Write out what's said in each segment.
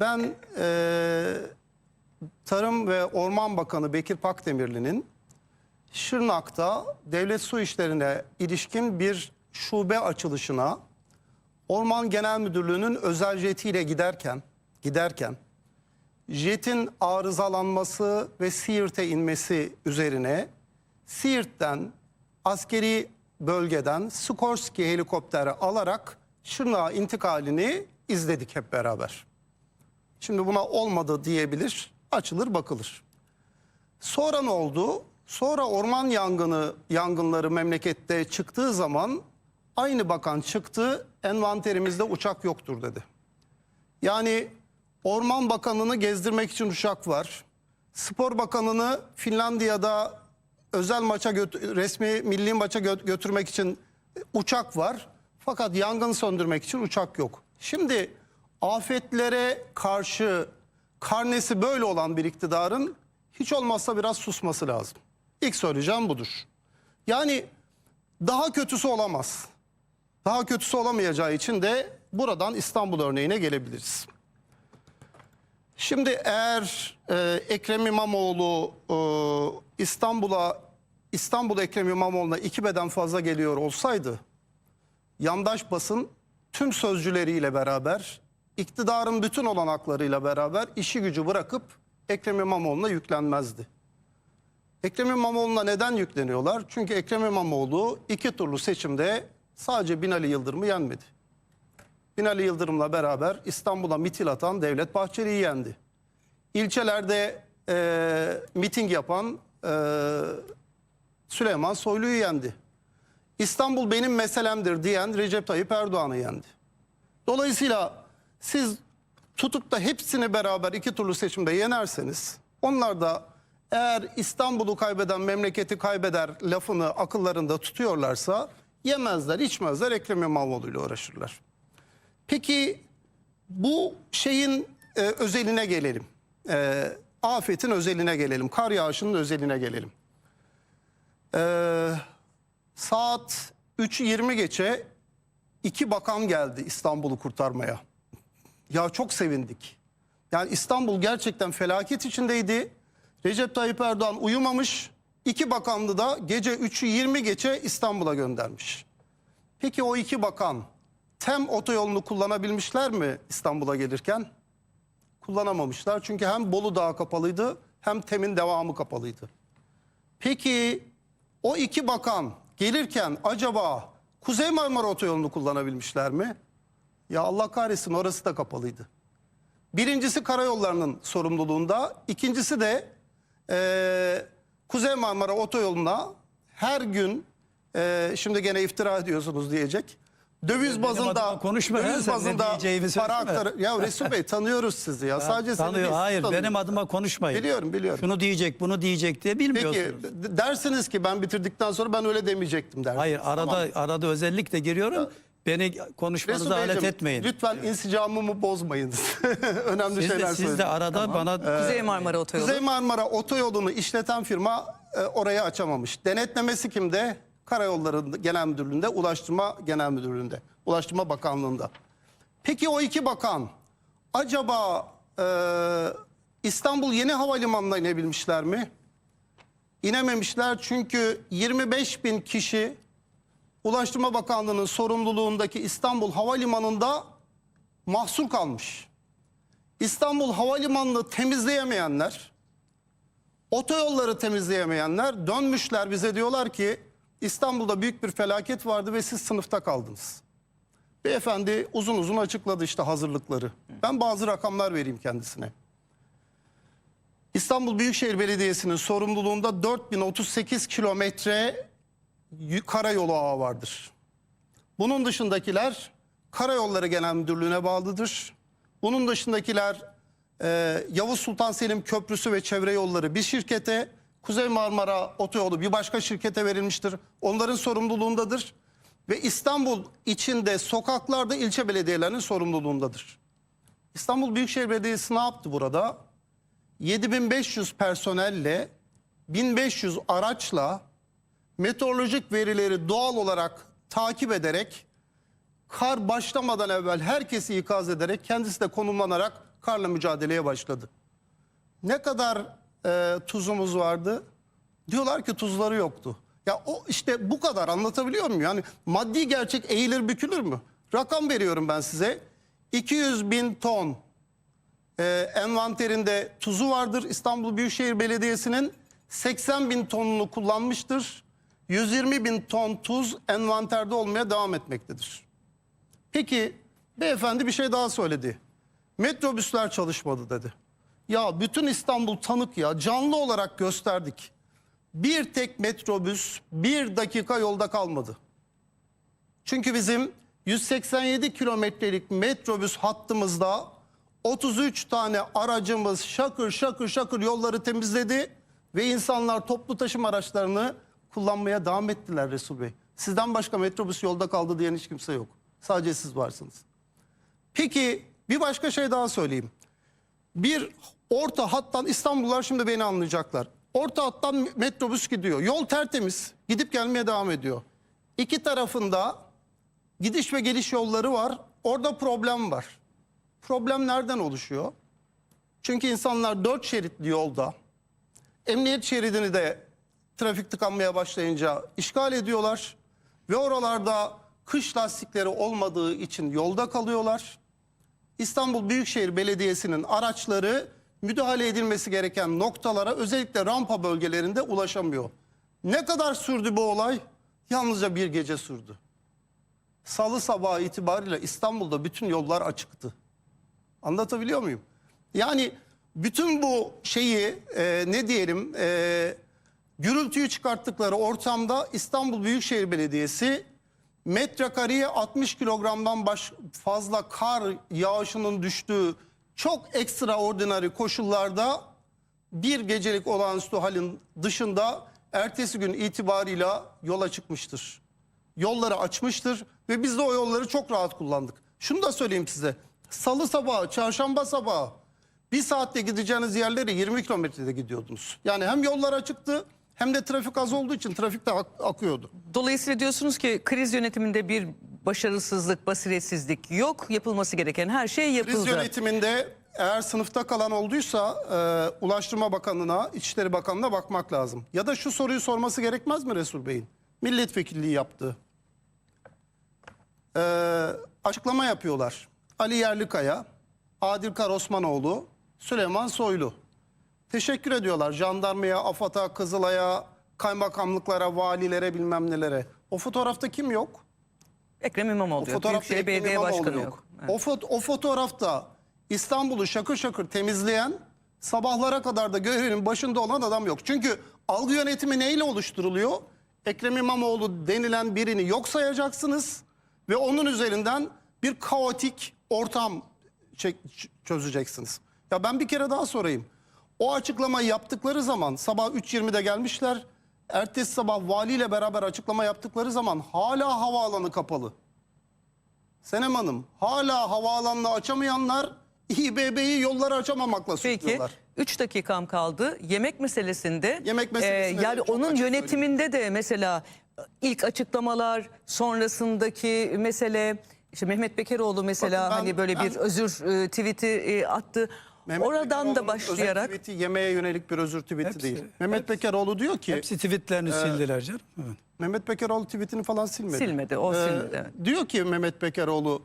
Ben e, Tarım ve Orman Bakanı Bekir Pakdemirli'nin Şırnak'ta devlet su işlerine ilişkin bir şube açılışına Orman Genel Müdürlüğü'nün özel jetiyle giderken giderken jetin arızalanması ve Siirt'e inmesi üzerine Siirt'ten askeri bölgeden Skorsky helikopteri alarak Şırnak'a intikalini izledik hep beraber. Şimdi buna olmadı diyebilir, açılır bakılır. Sonra ne oldu? Sonra orman yangını yangınları memlekette çıktığı zaman aynı bakan çıktı envanterimizde uçak yoktur dedi. Yani Orman Bakanı'nı gezdirmek için uçak var. Spor Bakanı'nı Finlandiya'da özel maça resmi milli maça gö- götürmek için uçak var. Fakat yangın söndürmek için uçak yok. Şimdi afetlere karşı karnesi böyle olan bir iktidarın hiç olmazsa biraz susması lazım. İlk söyleyeceğim budur. Yani daha kötüsü olamaz. Daha kötüsü olamayacağı için de buradan İstanbul örneğine gelebiliriz. Şimdi eğer e, Ekrem İmamoğlu e, İstanbul'a İstanbul Ekrem İmamoğlu'na iki beden fazla geliyor olsaydı yandaş basın tüm sözcüleriyle beraber iktidarın bütün olanaklarıyla beraber işi gücü bırakıp Ekrem İmamoğlu'na yüklenmezdi. Ekrem İmamoğlu'na neden yükleniyorlar? Çünkü Ekrem İmamoğlu iki turlu seçimde sadece Binali Yıldırım'ı yenmedi. Binali Yıldırım'la beraber İstanbul'a mitil atan Devlet Bahçeli'yi yendi. İlçelerde e, miting yapan e, Süleyman Soylu'yu yendi. İstanbul benim meselemdir diyen Recep Tayyip Erdoğan'ı yendi. Dolayısıyla siz tutup da hepsini beraber iki turlu seçimde yenerseniz onlar da eğer İstanbul'u kaybeden memleketi kaybeder lafını akıllarında tutuyorlarsa yemezler içmezler Ekrem İmamoğlu ile uğraşırlar. Peki bu şeyin e, özeline gelelim. E, afetin özeline gelelim. Kar yağışının özeline gelelim. E, saat 3.20 geçe iki bakan geldi İstanbul'u kurtarmaya. Ya çok sevindik. Yani İstanbul gerçekten felaket içindeydi. Recep Tayyip Erdoğan uyumamış. İki bakanlı da gece 3'ü 20 geçe İstanbul'a göndermiş. Peki o iki bakan TEM otoyolunu kullanabilmişler mi İstanbul'a gelirken? Kullanamamışlar. Çünkü hem Bolu Dağı kapalıydı hem TEM'in devamı kapalıydı. Peki o iki bakan gelirken acaba Kuzey Marmara Otoyolu'nu kullanabilmişler mi? Ya Allah kahretsin orası da kapalıydı. Birincisi karayollarının sorumluluğunda, ikincisi de eee, Kuzey Marmara Otoyolu'na her gün eee, şimdi gene iftira ediyorsunuz diyecek. Döviz bazında adıma konuşma ya, döviz bazında para aktarı. Ya Resul Bey tanıyoruz sizi ya. Sadece seni Tanıyor. sizi Hayır tanıyoruz. benim adıma konuşmayın. Biliyorum, biliyorum. Şunu diyecek bunu diyecek diye Peki bilmiyorsunuz. d- dersiniz ki ben bitirdikten sonra ben öyle demeyecektim dersiniz. Hayır arada Tamam. arada özellikle giriyorum. Beni konuşmanıza alet Beyciğim, etmeyin. Lütfen insicamımı bozmayın. Önemli Siz şeyler de, siz de arada bana Kuzey Marmara Otoyolu. Kuzey Marmara Otoyolu'nu işleten firma e, orayı açamamış. Denetlemesi kimde? Karayolları Genel Müdürlüğü'nde, Ulaştırma Genel Müdürlüğü'nde, Ulaştırma Bakanlığı'nda. Peki o iki bakan acaba e, İstanbul Yeni Havalimanı'na inebilmişler mi? İnememişler çünkü 25 bin kişi Ulaştırma Bakanlığı'nın sorumluluğundaki İstanbul Havalimanı'nda mahsur kalmış. İstanbul Havalimanı'nı temizleyemeyenler, otoyolları temizleyemeyenler dönmüşler bize diyorlar ki İstanbul'da büyük bir felaket vardı ve siz sınıfta kaldınız. Beyefendi uzun uzun açıkladı işte hazırlıkları. Ben bazı rakamlar vereyim kendisine. İstanbul Büyükşehir Belediyesi'nin sorumluluğunda 4038 kilometre karayolu ağı vardır. Bunun dışındakiler Karayolları Genel Müdürlüğü'ne bağlıdır. Bunun dışındakiler e, Yavuz Sultan Selim Köprüsü ve çevre yolları bir şirkete, Kuzey Marmara Otoyolu bir başka şirkete verilmiştir. Onların sorumluluğundadır. Ve İstanbul içinde sokaklarda ilçe belediyelerinin sorumluluğundadır. İstanbul Büyükşehir Belediyesi ne yaptı burada? 7500 personelle 1500 araçla meteorolojik verileri doğal olarak takip ederek kar başlamadan evvel herkesi ikaz ederek kendisi de konumlanarak karla mücadeleye başladı. Ne kadar e, tuzumuz vardı? Diyorlar ki tuzları yoktu. Ya o işte bu kadar anlatabiliyor muyum? Yani maddi gerçek eğilir bükülür mü? Rakam veriyorum ben size. 200 bin ton e, envanterinde tuzu vardır. İstanbul Büyükşehir Belediyesi'nin 80 bin tonunu kullanmıştır. 120 bin ton tuz envanterde olmaya devam etmektedir. Peki beyefendi bir şey daha söyledi. Metrobüsler çalışmadı dedi. Ya bütün İstanbul tanık ya canlı olarak gösterdik. Bir tek metrobüs bir dakika yolda kalmadı. Çünkü bizim 187 kilometrelik metrobüs hattımızda 33 tane aracımız şakır şakır şakır yolları temizledi ve insanlar toplu taşıma araçlarını kullanmaya devam ettiler Resul Bey. Sizden başka metrobüs yolda kaldı diyen hiç kimse yok. Sadece siz varsınız. Peki bir başka şey daha söyleyeyim. Bir orta hattan İstanbullular şimdi beni anlayacaklar. Orta hattan metrobüs gidiyor. Yol tertemiz. Gidip gelmeye devam ediyor. İki tarafında gidiş ve geliş yolları var. Orada problem var. Problem nereden oluşuyor? Çünkü insanlar dört şeritli yolda emniyet şeridini de trafik tıkanmaya başlayınca işgal ediyorlar. Ve oralarda kış lastikleri olmadığı için yolda kalıyorlar. İstanbul Büyükşehir Belediyesi'nin araçları müdahale edilmesi gereken noktalara özellikle rampa bölgelerinde ulaşamıyor. Ne kadar sürdü bu olay? Yalnızca bir gece sürdü. Salı sabahı itibariyle İstanbul'da bütün yollar açıktı. Anlatabiliyor muyum? Yani bütün bu şeyi e, ne diyelim e, gürültüyü çıkarttıkları ortamda İstanbul Büyükşehir Belediyesi metrekareye 60 kilogramdan baş, fazla kar yağışının düştüğü çok ekstraordinary koşullarda bir gecelik olağanüstü halin dışında ertesi gün itibarıyla yola çıkmıştır. Yolları açmıştır ve biz de o yolları çok rahat kullandık. Şunu da söyleyeyim size. Salı sabahı, çarşamba sabahı bir saatte gideceğiniz yerlere 20 kilometrede gidiyordunuz. Yani hem yollar açıktı hem de trafik az olduğu için trafik de ak- akıyordu. Dolayısıyla diyorsunuz ki kriz yönetiminde bir başarısızlık, basiretsizlik yok. Yapılması gereken her şey Kriz yapıldı. yönetiminde eğer sınıfta kalan olduysa e, Ulaştırma Bakanı'na, İçişleri Bakanı'na bakmak lazım. Ya da şu soruyu sorması gerekmez mi Resul Bey'in? Milletvekilliği yaptı. E, açıklama yapıyorlar. Ali Yerlikaya, Adil Osmanoğlu, Süleyman Soylu. Teşekkür ediyorlar jandarmaya, AFAD'a, Kızılay'a, kaymakamlıklara, valilere bilmem nelere. O fotoğrafta kim yok? Ekrem İmamoğlu O yok. fotoğrafta Büyükşehir Belediye İmamoğlu Başkanı yok. Evet. O, fot- o fotoğrafta İstanbul'u şakır şakır temizleyen sabahlara kadar da görevinin başında olan adam yok. Çünkü algı yönetimi neyle oluşturuluyor? Ekrem İmamoğlu denilen birini yok sayacaksınız ve onun üzerinden bir kaotik ortam çözeceksiniz. Ya ben bir kere daha sorayım. O açıklamayı yaptıkları zaman sabah 3.20'de gelmişler. Ertesi sabah valiyle beraber açıklama yaptıkları zaman hala havaalanı kapalı. Senem Hanım hala havaalanını açamayanlar İBB'yi yolları açamamakla Peki suçluyorlar. 3 dakikam kaldı. Yemek meselesinde. Yemek meselesinde e, yani onun yönetiminde de mesela ilk açıklamalar sonrasındaki mesele işte Mehmet Bekeroğlu mesela Bakın ben- hani böyle bir ben- özür e, tweet'i e, attı. Mehmet Oradan da başlayarak Özür tweet'i yemeğe yönelik bir özür tweet'i Hepsi- değil. Mehmet Bekeroğlu diyor ki Hepsi tweetlerini sildiler canım. Evet. Mehmet Bekeroğlu tweetini falan silmedi. Ee, Silmedi, o silmedi, evet. Diyor ki Mehmet Bekeroğlu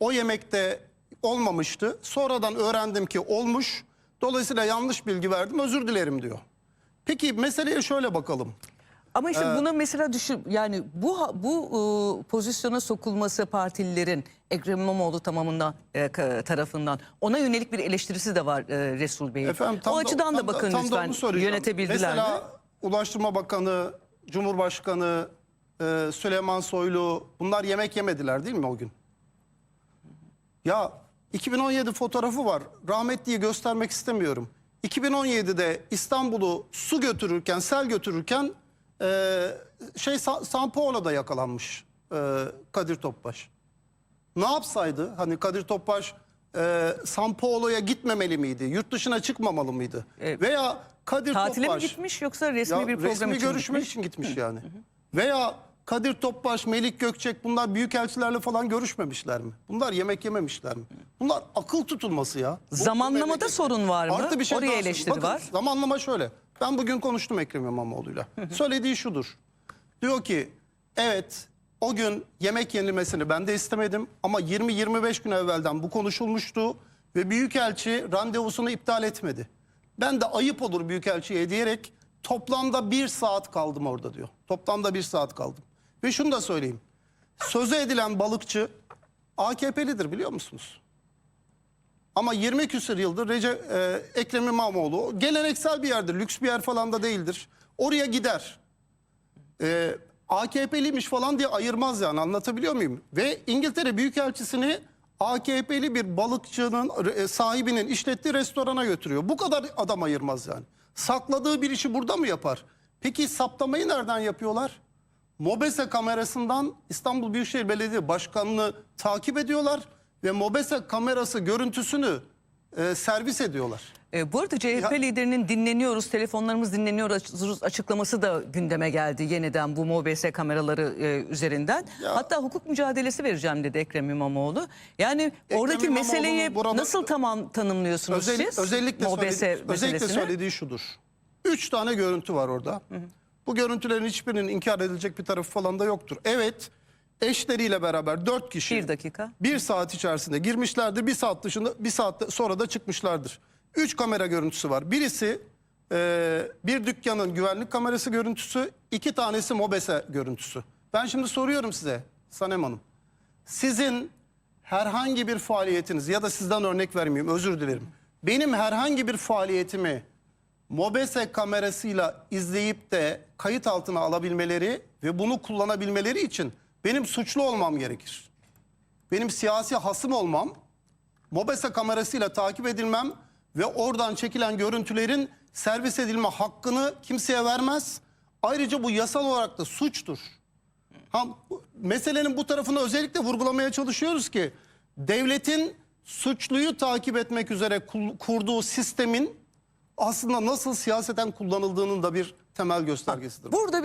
o yemekte olmamıştı. Sonradan öğrendim ki olmuş. Dolayısıyla yanlış bilgi verdim özür dilerim diyor. Peki meseleye şöyle bakalım. Ama işte Ee, buna mesela düşün yani bu bu e, pozisyona sokulması partililerin Ekrem İmamoğlu tamamından e, tarafından ona yönelik bir eleştirisi de var e, Resul Bey'in. Efendim, tam o açıdan da, tam bakın tam da lütfen onu soracağım. yönetebildiler mi? Mesela Ulaştırma Bakanı, Cumhurbaşkanı, e, Süleyman Soylu bunlar yemek yemediler değil mi o gün? Ya 2017 fotoğrafı var. Rahmetliyi göstermek istemiyorum. 2017'de İstanbul'u su götürürken, sel götürürken e, şey Sa- San Paulo'da yakalanmış e, Kadir Topbaş. Ne yapsaydı? Hani Kadir Topbaş e, San gitmemeli miydi? Yurt dışına çıkmamalı mıydı? Evet. Veya Kadir Tatile mi Topbaş gitmiş yoksa resmi ya bir program resmi için görüşme gitmiş? için gitmiş yani. Veya Kadir Topbaş, Melik Gökçek bunlar büyükelçilerle falan görüşmemişler mi? Bunlar yemek yememişler mi? Bunlar akıl tutulması ya. Bu- Zamanlamada sorun var mı? Artı bir şey Oraya daha eleştiri. Bakın, var. Zamanlama şöyle. Ben bugün konuştum Ekrem İmamoğlu'yla. Söylediği şudur. Diyor ki evet o gün yemek yenilmesini ben de istemedim ama 20-25 gün evvelden bu konuşulmuştu ve Büyükelçi randevusunu iptal etmedi. Ben de ayıp olur Büyükelçiye diyerek toplamda bir saat kaldım orada diyor. Toplamda bir saat kaldım. Ve şunu da söyleyeyim. Sözü edilen balıkçı AKP'lidir biliyor musunuz? Ama 20 küsur yıldır Recep, e, Ekrem İmamoğlu geleneksel bir yerdir. Lüks bir yer falan da değildir. Oraya gider. E, AKP'liymiş falan diye ayırmaz yani anlatabiliyor muyum? Ve İngiltere Büyükelçisini AKP'li bir balıkçının e, sahibinin işlettiği restorana götürüyor. Bu kadar adam ayırmaz yani. Sakladığı bir işi burada mı yapar? Peki saptamayı nereden yapıyorlar? Mobese kamerasından İstanbul Büyükşehir Belediye Başkanı'nı takip ediyorlar ve Mobese kamerası görüntüsünü e, servis ediyorlar. E, bu arada CHP Ya- liderinin dinleniyoruz, telefonlarımız dinleniyor aç- açıklaması da gündeme geldi yeniden bu MOBS kameraları e, üzerinden. Ya- Hatta hukuk mücadelesi vereceğim dedi Ekrem İmamoğlu. Yani oradaki İmamoğlu'nun meseleyi burada- nasıl tamam tanımlıyorsunuz Özel- siz? özellikle, MOBS söyledi- özellikle söylediği şudur. Üç tane görüntü var orada. Bu görüntülerin hiçbirinin inkar edilecek bir tarafı falan da yoktur. Evet eşleriyle beraber dört kişi Bir dakika. bir saat içerisinde girmişlerdir. Bir saat dışında bir saat sonra da çıkmışlardır. Üç kamera görüntüsü var. Birisi e, bir dükkanın güvenlik kamerası görüntüsü, iki tanesi mobese görüntüsü. Ben şimdi soruyorum size Sanem Hanım. Sizin herhangi bir faaliyetiniz ya da sizden örnek vermeyeyim özür dilerim. Benim herhangi bir faaliyetimi Mobese kamerasıyla izleyip de kayıt altına alabilmeleri ve bunu kullanabilmeleri için benim suçlu olmam gerekir. Benim siyasi hasım olmam, Mobese kamerasıyla takip edilmem ve oradan çekilen görüntülerin servis edilme hakkını kimseye vermez. Ayrıca bu yasal olarak da suçtur. Ha, meselenin bu tarafını özellikle vurgulamaya çalışıyoruz ki devletin suçluyu takip etmek üzere kurduğu sistemin aslında nasıl siyaseten kullanıldığının da bir temel göstergesidir. Burada